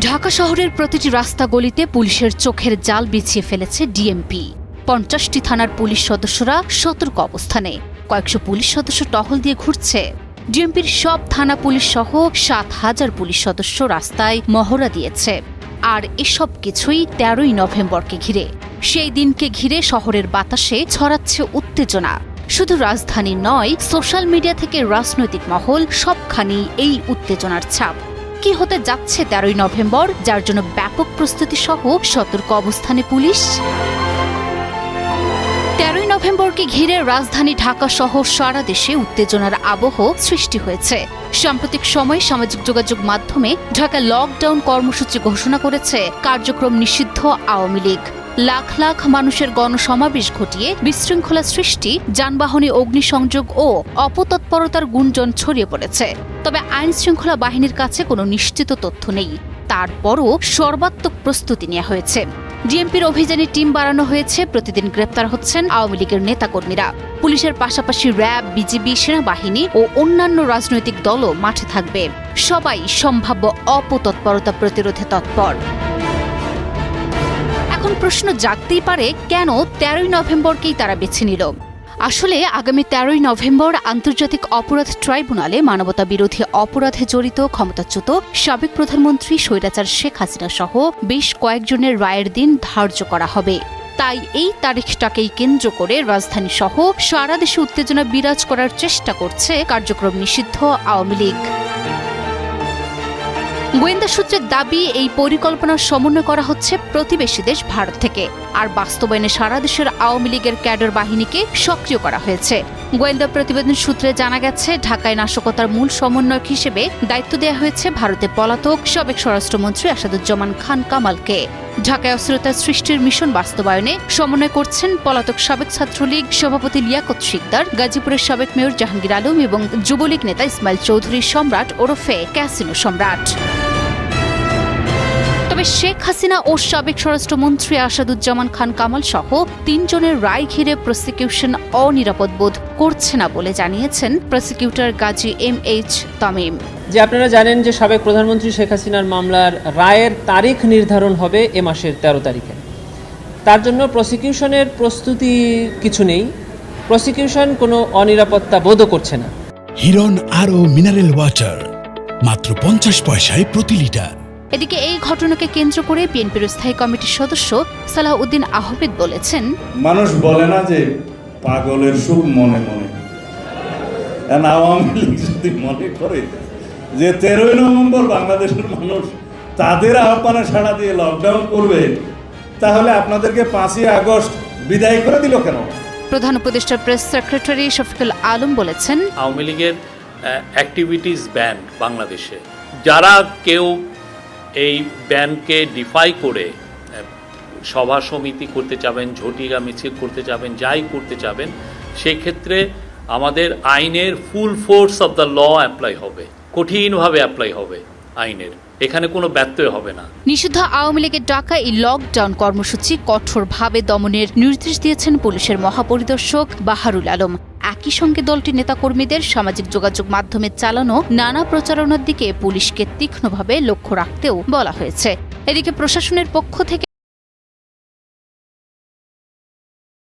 ঢাকা শহরের প্রতিটি রাস্তা গলিতে পুলিশের চোখের জাল বিছিয়ে ফেলেছে ডিএমপি। পঞ্চাশটি থানার পুলিশ সদস্যরা সতর্ক অবস্থানে। কয়েকশো পুলিশ সদস্য টহল দিয়ে ঘুরছে। ডিএমপির সব থানা পুলিশ সহ সাত হাজার পুলিশ সদস্য রাস্তায় মহড়া দিয়েছে। আর এসব কিছুই তেরোই নভেম্বরকে ঘিরে। সেই দিনকে ঘিরে শহরের বাতাসে ছড়াচ্ছে উত্তেজনা। শুধু রাজধানী নয়, সোশ্যাল মিডিয়া থেকে রাজনৈতিক মহল সবখানি এই উত্তেজনার ছাপ। কি হতে যাচ্ছে তেরোই নভেম্বর, যার জন্য ব্যাপক প্রস্তুতি সহ সতর্ক অবস্থানে পুলিশ? তেরোই নভেম্বরকে ঘিরে রাজধানী ঢাকা সহ সারা দেশে উত্তেজনার আবহ সৃষ্টি হয়েছে। সাম্প্রতিক সময়ে সামাজিক যোগাযোগ মাধ্যমে ঢাকা লকডাউন কর্মসূচি ঘোষণা করেছে কার্যক্রম নিষিদ্ধ আওয়ামী লীগ। লাখ লাখ মানুষের গণসমাবেশ ঘটিয়ে বিশৃঙ্খলা সৃষ্টি, যানবাহনে অগ্নিসংযোগ ও অপতৎপরতার গুঞ্জন ছড়িয়ে পড়েছে। তবে আইন শৃঙ্খলা বাহিনীর কাছে কোনো নিশ্চিত তথ্য নেই। তারপরও সর্বাত্মক প্রস্তুতি নেওয়া হয়েছে। ডিএমপির অভিযানে টিম বাড়ানো হয়েছে, প্রতিদিন গ্রেপ্তার হচ্ছেন আওয়ামী লীগের নেতাকর্মীরা। পুলিশের পাশাপাশি র্যাব, বিজিবি, সেনাবাহিনী ও অন্যান্য রাজনৈতিক দলও মাঠে থাকবে। সবাই সম্ভাব্য অপতৎপরতা প্রতিরোধে তৎপর। এখন প্রশ্ন জাগতেই পারে কেন তেরোই নভেম্বরকেই তারা বেছে নিল। আসলে আগামী তেরোই নভেম্বর আন্তর্জাতিক অপরাধ ট্রাইব্যুনালে মানবতা বিরোধী অপরাধে জড়িত ক্ষমতাচ্যুত সাবেক প্রধানমন্ত্রী স্বৈরাচার শেখ হাসিনা সহ বেশ কয়েকজনের রায়ের দিন ধার্য করা হবে। তাই এই তারিখটাকেই কেন্দ্র করে রাজধানী সহ সারা দেশে উত্তেজনা বিরাজ করার চেষ্টা করছে কার্যক্রম নিষিদ্ধ আওয়ামী লীগ। গোয়েন্দা সূত্রের দাবি, এই পরিকল্পনার সমন্বয় করা হচ্ছে প্রতিবেশী দেশ ভারত থেকে। আর বাস্তবায়নে সারা দেশের আওয়ামী লীগের ক্যাডার বাহিনীকে সক্রিয় করা হয়েছে। গোয়েন্দা প্রতিবেদন সূত্রে জানা গেছে, ঢাকায় নাশকতার মূল সমন্বয়ক হিসেবে দায়িত্ব দেওয়া হয়েছে ভারতে পলাতক সাবেক স্বরাষ্ট্রমন্ত্রী আসাদুজ্জামান খান কামালকে। ঢাকায় অস্থিরতা সৃষ্টির মিশন বাস্তবায়নে সমন্বয় করছেন পলাতক সাবেক ছাত্রলীগ সভাপতি লিয়াকত শিকদার, গাজীপুরের সাবেক মেয়র জাহাঙ্গীর আলম এবং যুবলীগ নেতা ইসমাইল চৌধুরী সম্রাট ওরফে ক্যাসিনো সম্রাট। শেখ হাসিনা ও সাবেক স্বরাষ্ট্রমন্ত্রী আসাদুজ্জামান খান কামাল সহ তিনজনের রায় ঘিরে প্রসিকিউশন অনিরাপদ বোধ করছে না বলে জানিয়েছেন prosecutor Gazi M H Tamim. যে আপনারা জানেন যে সাবেক প্রধানমন্ত্রী শেখ হাসিনার মামলার রায়ের তারিখ নির্ধারণ হবে এ মাসের তেরো তারিখে। তার জন্য প্রসিকিউশনের প্রস্তুতি কিছু নেই। প্রসিকিউশন কোনো অনিরাপত্তা বোধও করছে না। হিরন আরও মিনারেল ওয়াটার মাত্র পঞ্চাশ পয়সায় প্রতি লিটার। এদিকে এই ঘটনাকে কেন্দ্র করে বিএনপির স্থায়ী কমিটির সদস্য সালাহউদ্দিন আহমেদ বলেছেন মানুষ বলে না যে পাগলের সুখ মনে মনে। আওয়ামী লীগ যদি মনে করে যে তেরোই নভেম্বর বাংলাদেশের মানুষ তাদের আহ্বানে সাড়া দিয়ে লকডাউন করবে তাহলে আপনাদেরকে পাঁচই আগস্ট বিদায় করে দিল কেন? প্রধান উপদেষ্টা প্রেস সেক্রেটারি শফিকুল আলম বলেছেন আওয়ামী লীগের অ্যাক্টিভিটিস ব্যান বাংলাদেশে। যারা কেউ এই ব্যানকে ডিফাই করে সভা সমিতি করতে চাবেন ঝটিকা মিছিল করতে চাবেন যাই করতে চাবেন সেক্ষেত্রে আমাদের আইনের full force of the law apply হবে, কঠিনভাবে অ্যাপ্লাই হবে আইনের। এখানে কোনো ব্যত্যয় হবে না। নিষিদ্ধ আওয়ামী লীগের ডাকা এই লকডাউন কর্মসূচি কঠোরভাবে দমনের নির্দেশ দিয়েছেন পুলিশের মহাপরিদর্শক বাহারুল আলম। একই সঙ্গে দলটি নেতাকর্মীদের সামাজিক যোগাযোগ মাধ্যমে চালানো নানা প্রচারণার দিকে পুলিশকে তীক্ষ্ণভাবে লক্ষ্য রাখতেও বলা হয়েছে। এদিকে প্রশাসনের পক্ষ থেকে